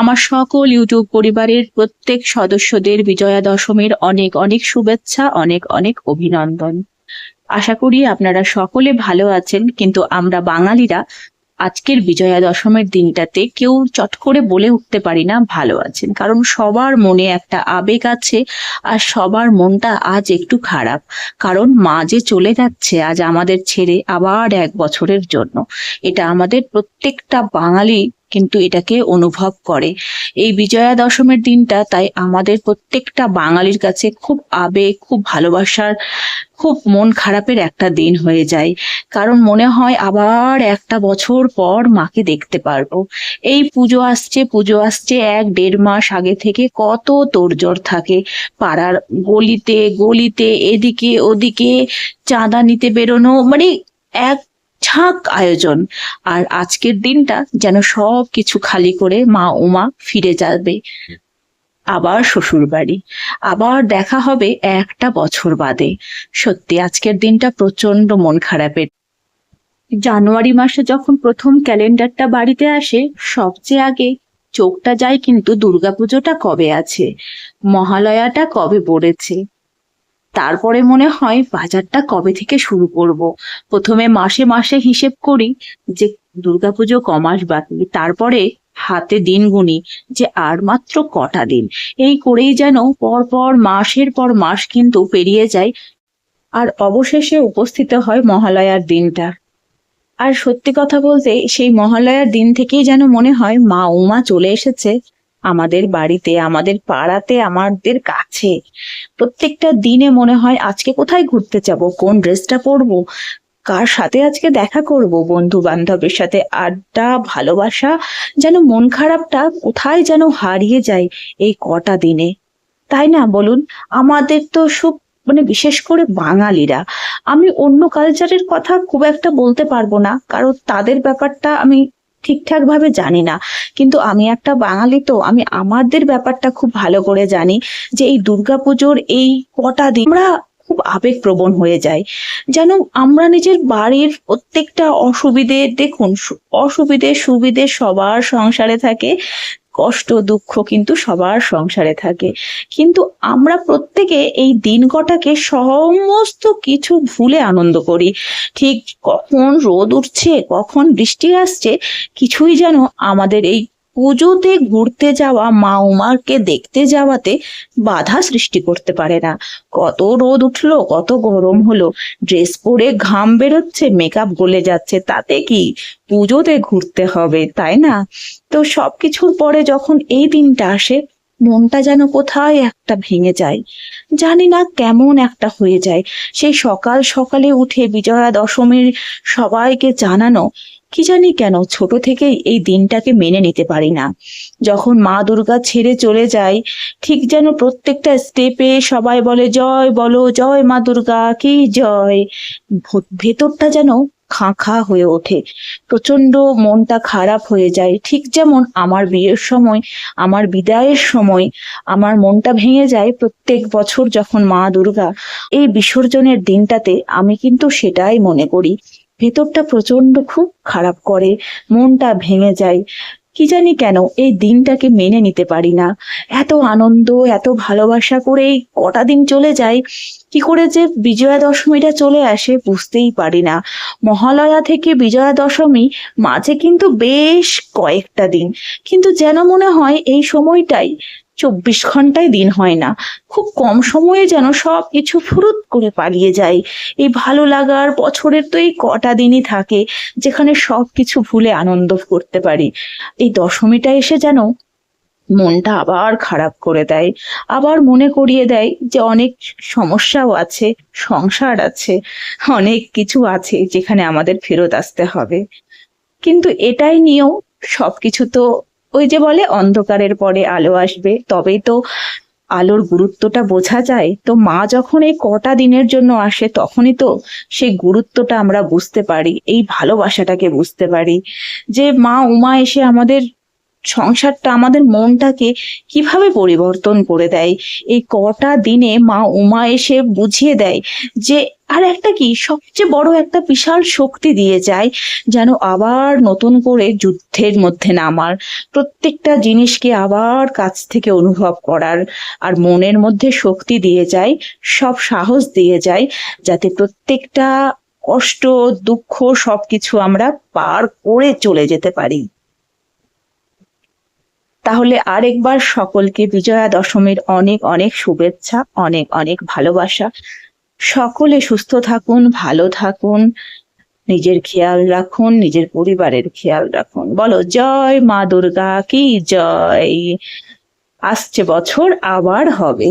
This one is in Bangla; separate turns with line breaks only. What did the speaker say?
আমার সকল ইউটিউব পরিবারের প্রত্যেক সদস্যদের বিজয়া দশমীর অনেক অনেক শুভেচ্ছা, অনেক অনেক অভিনন্দন। আশা করি আপনারা সকলে ভালো আছেন, কিন্তু আমরা বাঙালিরা আজকের বিজয়া দশমীর দিনটাতে কেউ চট করে বলে উঠতে পারি না, ভালো আছেন। কারণ সবার মনে একটা আবেগ আছে আর সবার মনটা আজ একটু খারাপ। কারণ মা যে চলে যাচ্ছে আজ আমাদের ছেড়ে আবার এক বছরের জন্য। এটা আমাদের প্রত্যেকটা বাঙালি কিন্তু এটাকে অনুভব করে। এই বিজয়া দশমীর দিনটা তাই আমাদের প্রত্যেকটা বাঙালির কাছে খুব আবেগ, খুব ভালোবাসার, খুব মন খারাপের একটা দিন হয়ে যায়। কারণ মনে হয় আবার একটা বছর পর মাকে দেখতে পারব। এই পুজো আসছে পুজো আসছে এক দেড় মাস আগে থেকে কত তোড়জোড় থাকে। পাড়ার গলিতে গলিতে, এদিকে, ওদিকে, চাঁদা নিতে বেরোনো মানে এক ঝাঁক আয়োজন। আর আজকের দিনটা যেন সব কিছু খালি করে মা উমা ফিরে যাবে। আবার শ্বশুর বাড়ি। আবার দেখা হবে একটা বছর বাদে। সত্যি আজকের দিনটা প্রচণ্ড মন খারাপের। জানুয়ারি মাসে যখন প্রথম ক্যালেন্ডারটা বাড়িতে আসে, সবচেয়ে আগে চোখটা যায় কিন্তু দুর্গাপুজোটা কবে আছে? মহালয়াটা কবে পড়েছে? তারপরে মনে হয় বাজারটা কবে থেকে শুরু করব। প্রথমে মাসে মাসে হিসেব করি যে দুর্গাপুজো কমাস বাকি, তারপরে হাতে দিন গুনি যে আর মাত্র কটা দিন। এই করেই যেন পর পর মাসের পর মাস কিন্তু পেরিয়ে যায় আর অবশেষে উপস্থিত হয় মহালয়ার দিনটা। আর সত্যি কথা বলতে সেই মহালয়ার দিন থেকেই যেন মনে হয় মা, উমা চলে এসেছে। আমাদের বাড়িতে, আমাদের পাড়াতে, আমাদের কাছে। প্রত্যেকটা দিনে মনে হয় আজকে কোথায় ঘুরতে যাব, কোন ড্রেসটা পরবো, কার সাথে আজকে দেখা করব বন্ধু বান্ধবের সাথে আড্ডা, ভালোবাসা, যেন মন খারাপটা কোথায় যেন হারিয়ে যায় এই কটা দিনে। তাই না, বলুন? আমাদের তো সব মানে বিশেষ করে বাঙালিরা, আমি অন্য কালচারের কথা খুব একটা বলতে পারব না, কারণ তাদের ব্যাপারটা আমি ঠিকঠাক ভাবে জানি না। কিন্তু আমি একটা বাঙালি তো, আমি আমাদের ব্যাপারটা খুব ভালো করে জানি যে এই দুর্গাপুজোর এই কটা দিন আমরা খুব আবেগপ্রবণ হয়ে যায় যেন আমরা নিজের বাড়ির প্রত্যেকটা অসুবিধে, দেখুন অসুবিধে, সুবিধে সবার সংসারে থাকে। কষ্ট, দুঃখ কিন্তু সবার সংসারে থাকে। কিন্তু আমরা প্রত্যেকে এই দিন কটাকে সমস্ত কিছু ভুলে আনন্দ করি। ঠিক কখন রোদ উঠছে, কখন বৃষ্টি আসছে, কিছুই যেন আমাদের এই পুজোতে ঘুরতে যাওয়া মা উমাকে দেখতে যাওয়াতে বাধা সৃষ্টি করতে পারে না। কত রোদ উঠল, কত গরম হলো। ড্রেস পরে ঘাম বেরোচ্ছে মেকআপ গলে যাচ্ছে। তাতে কি? পুজোতে ঘুরতে হবে, তাই না? তো সবকিছুর পরে যখন এই দিনটা আসে মনটা যেন কোথায় একটা ভেঙে যায়। জানি না কেমন একটা হয়ে যায়। সেই সকাল সকালে উঠে বিজয়া দশমীর সবাইকে জানানো, কি জানি কেন ছোট থেকেই এই দিনটাকে মেনে নিতে পারি না। যখন মা দুর্গা ছেড়ে চলে যায়, ঠিক যেন প্রত্যেকটা স্টেপে সবাই বলে, জয় বলো, জয় মা দুর্গা, কি জয়? ভেতরটা যেন খাঁ খাঁ হয়ে ওঠে। প্রচণ্ড মনটা খারাপ হয়ে যায়। ঠিক যেমন আমার বিয়ের সময়, আমার বিদায়ের সময় আমার মনটা ভেঙে যায় প্রত্যেক বছর যখন মা দুর্গা এই বিসর্জনের দিনটাতে, আমি কিন্তু সেটাই মনে করি। ভেতরটা প্রচণ্ড খুব খারাপ করে, মনটা ভেঙে যায়। কি জানি কেন, এই দিনটাকে মেনে নিতে পারি না। এত আনন্দ, এত ভালোবাসা করে কটা দিন চলে যায়। কি করে যে বিজয়া দশমীটা চলে আসে বুঝতেই পারি না। মহালয়া থেকে বিজয়া দশমী মাঝে কিন্তু বেশ কয়েকটা দিন। কিন্তু যেন মনে হয় এই সময়টাই চব্বিশ ঘন্টায় দিন হয় না। খুব কম সময়ে যেন সব কিছু ফুরুত করে পালিয়ে যায়। এই ভালো লাগার বছরের তো এই কটা দিনই থাকে, যেখানে সব কিছু ভুলে আনন্দ করতে পারি। এই দশমীটা এসে যেন মনটা আবার খারাপ করে দেয়। আবার মনে করিয়ে দেয় যে অনেক সমস্যাও আছে, সংসার আছে, অনেক কিছু আছে যেখানে আমাদের ফেরত আসতে হবে। কিন্তু এটাই নিয়েও সবকিছু তো ওই যে বলে অন্ধকারের পরে আলো আসবে, তবেই তো আলোর গুরুত্বটা বোঝা যায়। তো মা যখন এই কটা দিনের জন্য আসে, তখনই তো সেই গুরুত্বটা আমরা বুঝতে পারি, এই ভালোবাসাটাকে বুঝতে পারি যে মা উমা এসে আমাদের সংসারটা আমাদের মনটাকে কীভাবে পরিবর্তন করে দেয়? এই কটা দিনে মা উমা এসে বুঝিয়ে দেয় যে, আর একটা কি, সবচেয়ে বড় একটা বিশাল শক্তি দিয়ে যায় যেন আবার নতুন করে যুদ্ধের মধ্যে নামার, প্রত্যেকটা জিনিসকে আবার কাছ থেকে অনুভব করার আর মনের মধ্যে শক্তি দিয়ে যায়, সব সাহস দিয়ে যায়, যাতে প্রত্যেকটা কষ্ট, দুঃখ সবকিছু আমরা পার করে চলে যেতে পারি। তাহলে আরেকবার সকলকে বিজয়া দশমীর অনেক অনেক শুভেচ্ছা, অনেক অনেক ভালোবাসা। সকলে সুস্থ থাকুন, ভালো থাকুন, নিজের খেয়াল রাখুন, নিজের পরিবারের খেয়াল রাখুন। বলো, জয় মা দুর্গা কি জয়? আসছে বছর, আবার হবে।